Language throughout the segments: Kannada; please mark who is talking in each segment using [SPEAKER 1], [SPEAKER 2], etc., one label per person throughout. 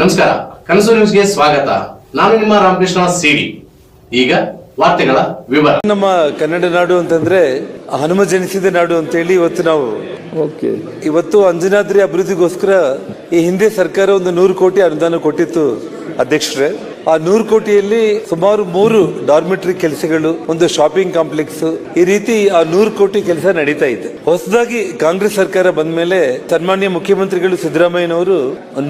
[SPEAKER 1] ನಮಸ್ಕಾರ ಕನಸು ನ್ಯೂಸ್ಗೆ ಸ್ವಾಗತ. ನಾನು ನಿಮ್ಮ ರಾಮಕೃಷ್ಣ ಸಿಡಿ. ಈಗ ವಾರ್ತೆಗಳ ವಿವರ.
[SPEAKER 2] ನಮ್ಮ ಕನ್ನಡ ನಾಡು ಅಂತಂದ್ರೆ ಹನುಮ ಜನಿಸಿದ ನಾಡು ಅಂತೇಳಿ ಇವತ್ತು ನಾವು
[SPEAKER 3] ಓಕೆ.
[SPEAKER 2] ಇವತ್ತು ಅಂಜನಾದ್ರಿ ಅಭಿವೃದ್ಧಿಗೋಸ್ಕರ ಈ ಹಿಂದೆ ಸರ್ಕಾರ ಒಂದು ನೂರು ಕೋಟಿ ಅನುದಾನ ಕೊಟ್ಟಿತ್ತು ಅಧ್ಯಕ್ಷರೇ. ಆ ನೂರು ಕೋಟಿಯಲ್ಲಿ ಸುಮಾರು ಮೂರು ಡಾರ್ಮೆಟ್ರಿ ಕೆಲಸಗಳು, ಒಂದು ಶಾಪಿಂಗ್ ಕಾಂಪ್ಲೆಕ್ಸ್ ಈ ರೀತಿ ಆ ನೂರು ಕೋಟಿ ಕೆಲಸ ನಡೀತಾ ಇದೆ. ಹೊಸದಾಗಿ ಕಾಂಗ್ರೆಸ್ ಸರ್ಕಾರ ಬಂದ ಮೇಲೆ ಸನ್ಮಾನ್ಯ ಮುಖ್ಯಮಂತ್ರಿಗಳು ಸಿದ್ದರಾಮಯ್ಯನವರು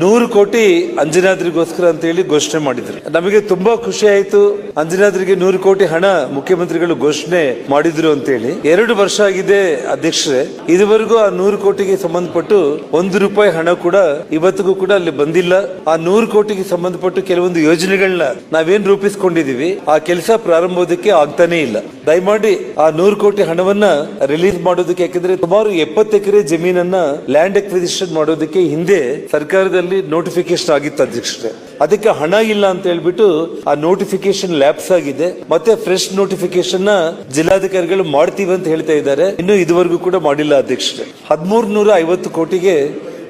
[SPEAKER 2] ನೂರು ಕೋಟಿ ಅಂಜನಾದ್ರಿಗೋಸ್ಕರ ಅಂತ ಹೇಳಿ ಘೋಷಣೆ ಮಾಡಿದ್ರು. ನಮಗೆ ತುಂಬಾ ಖುಷಿ ಆಯ್ತು. ಅಂಜನಾದ್ರಿಗೆ ನೂರು ಕೋಟಿ ಹಣ ಮುಖ್ಯಮಂತ್ರಿಗಳು ಘೋಷಣೆ ಮಾಡಿದ್ರು ಅಂತ ಹೇಳಿ ಎರಡು ವರ್ಷ ಆಗಿದೆ ಅಧ್ಯಕ್ಷರೇ. ಇದುವರೆಗೂ ಆ ನೂರು ಕೋಟಿಗೆ ಸಂಬಂಧಪಟ್ಟು ಒಂದು ರೂಪಾಯಿ ಹಣ ಕೂಡ ಇವತ್ತಿಗೂ ಕೂಡ ಅಲ್ಲಿ ಬಂದಿಲ್ಲ. ಆ ನೂರು ಕೋಟಿಗೆ ಸಂಬಂಧಪಟ್ಟು ಕೆಲವೊಂದು ಯೋಜನೆಗಳನ್ನ ನಾವೇನ್ ರೂಪಿಸ್ಕೊಂಡಿದೀವಿ, ಆ ಕೆಲಸ ಪ್ರಾರಂಭೋದಕ್ಕೆ ಆಗ್ತಾನೆ ಇಲ್ಲ. ದಯಮಾಡಿ ಆ ನೂರು ಕೋಟಿ ಹಣವನ್ನ ರಿಲೀಸ್ ಮಾಡೋದಕ್ಕೆ, ಯಾಕಂದ್ರೆ ಸುಮಾರು ಎಪ್ಪತ್ತು ಎಕರೆ ಜಮೀನನ್ನ ಲ್ಯಾಂಡ್ ಅಕ್ವಿಸಿಷನ್ ಮಾಡೋದಕ್ಕೆ ಹಿಂದೆ ಸರ್ಕಾರದಲ್ಲಿ ನೋಟಿಫಿಕೇಶನ್ ಆಗಿತ್ತು ಅಧ್ಯಕ್ಷರೇ. ಅದಕ್ಕೆ ಹಣ ಇಲ್ಲ ಅಂತ ಹೇಳ್ಬಿಟ್ಟು ಆ ನೋಟಿಫಿಕೇಶನ್ ಲ್ಯಾಪ್ಸ್ ಆಗಿದೆ. ಮತ್ತೆ ಫ್ರೆಶ್ ನೋಟಿಫಿಕೇಶನ್ನ ಜಿಲ್ಲಾಧಿಕಾರಿಗಳು ಮಾಡ್ತೀವಿ ಅಂತ ಹೇಳ್ತಾ ಇದ್ದಾರೆ. ಇನ್ನು ಇದುವರೆಗೂ ಕೂಡ ಮಾಡಿಲ್ಲ ಅಧ್ಯಕ್ಷರೇ. ಹದಿಮೂರು ನೂರ ಐವತ್ತು ಕೋಟಿಗೆ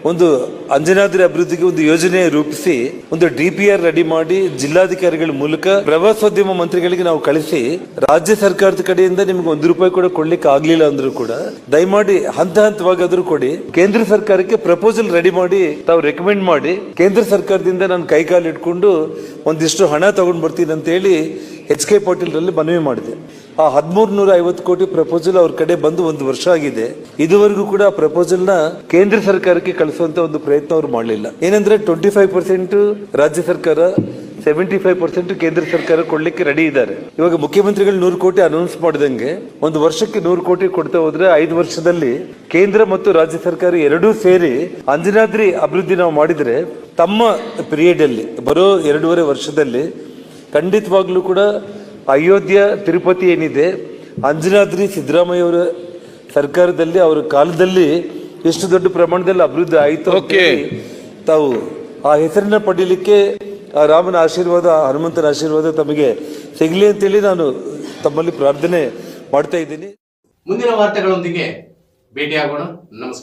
[SPEAKER 2] ಒಂದು ಅಂಜನಾದ್ರಿ ಅಭಿವೃದ್ಧಿಗೆ ಒಂದು ಯೋಜನೆ ರೂಪಿಸಿ ಒಂದು ಡಿಪಿಆರ್ ರೆಡಿ ಮಾಡಿ ಜಿಲ್ಲಾಧಿಕಾರಿಗಳ ಮೂಲಕ ಪ್ರವಾಸೋದ್ಯಮ ಮಂತ್ರಿಗಳಿಗೆ ನಾವು ಕಳಿಸಿ ರಾಜ್ಯ ಸರ್ಕಾರದ ಕಡೆಯಿಂದ ನಿಮ್ಗೆ ಒಂದು ರೂಪಾಯಿ ಕೂಡ ಕೊಡ್ಲಿಕ್ಕೆ ಆಗ್ಲಿಲ್ಲ ಅಂದ್ರೂ ಕೂಡ ದಯಮಾಡಿ ಹಂತ ಹಂತವಾಗಾದ್ರೂ ಕೊಡಿ. ಕೇಂದ್ರ ಸರ್ಕಾರಕ್ಕೆ ಪ್ರಪೋಸಲ್ ರೆಡಿ ಮಾಡಿ ತಾವು ರೆಕಮೆಂಡ್ ಮಾಡಿ. ಕೇಂದ್ರ ಸರ್ಕಾರದಿಂದ ನಾನು ಕೈಕಾಲು ಇಟ್ಕೊಂಡು ಒಂದಿಷ್ಟು ಹಣ ತಗೊಂಡ್ ಬರ್ತೀನಿ ಅಂತ ಹೇಳಿ ಎಚ್ ಕೆ ಪಾಟೀಲ್ರಲ್ಲಿ ಮನವಿ ಮಾಡಿದೆ. ಆ ಹದಿಮೂರು ನೂರ ಐವತ್ತು ಕೋಟಿ ಪ್ರಪೋಸಲ್ ಅವ್ರ ಕಡೆ ಬಂದು ಒಂದು ವರ್ಷ ಆಗಿದೆ. ಇದುವರೆಗೂ ಕೂಡ ಆ ಪ್ರಪೋಸಲ್ನ ಕೇಂದ್ರ ಸರ್ಕಾರಕ್ಕೆ ಕಳಿಸುವಂತ ಒಂದು ಪ್ರಯತ್ನ ಅವ್ರು ಮಾಡಲಿಲ್ಲ. ಏನಂದ್ರೆ ಟ್ವೆಂಟಿ ಫೈವ್ ಪರ್ಸೆಂಟ್ ರಾಜ್ಯ ಸರ್ಕಾರ ಸೆವೆಂಟಿ ಫೈವ್ ಪರ್ಸೆಂಟ್ ಕೇಂದ್ರ ಸರ್ಕಾರ ಕೊಡ್ಲಿಕ್ಕೆ ರೆಡಿ ಇದ್ದಾರೆ. ಇವಾಗ ಮುಖ್ಯಮಂತ್ರಿಗಳು ನೂರು ಕೋಟಿ ಅನೌನ್ಸ್ ಮಾಡಿದಂಗೆ ಒಂದು ವರ್ಷಕ್ಕೆ ನೂರು ಕೋಟಿ ಕೊಡ್ತಾ ಹೋದ್ರೆ ಐದು ವರ್ಷದಲ್ಲಿ ಕೇಂದ್ರ ಮತ್ತು ರಾಜ್ಯ ಸರ್ಕಾರ ಎರಡೂ ಸೇರಿ ಅಂಜನಾದ್ರಿ ಅಭಿವೃದ್ಧಿ ನಾವು ಮಾಡಿದ್ರೆ ತಮ್ಮ ಪಿರಿಯಡ್ ಅಲ್ಲಿ ಬರೋ ಎರಡೂವರೆ ವರ್ಷದಲ್ಲಿ ಖಂಡಿತವಾಗ್ಲೂ ಕೂಡ ಅಯೋಧ್ಯ ತಿರುಪತಿ ಏನಿದೆ ಅಂಜನಾದ್ರಿ ಸಿದ್ದರಾಮಯ್ಯ ಅವರ ಸರ್ಕಾರದಲ್ಲಿ ಅವರ ಕಾಲದಲ್ಲಿ ಎಷ್ಟು ದೊಡ್ಡ ಪ್ರಮಾಣದಲ್ಲಿ ಅಭಿವೃದ್ಧಿ ಆಯಿತು ತಾವು ಆ ಹೆಸರನ್ನ ಪಡೀಲಿಕ್ಕೆ ಆ ರಾಮನ ಆಶೀರ್ವಾದ ಹನುಮಂತನ ಆಶೀರ್ವಾದ ತಮಗೆ ಸಿಗಲಿ ಅಂತೇಳಿ ನಾನು ತಮ್ಮಲ್ಲಿ ಪ್ರಾರ್ಥನೆ ಮಾಡ್ತಾ ಇದ್ದೀನಿ.
[SPEAKER 1] ಮುಂದಿನ ವಾರ್ತೆಗಳೊಂದಿಗೆ ಭೇಟಿಯಾಗೋಣ. ನಮಸ್ಕಾರ.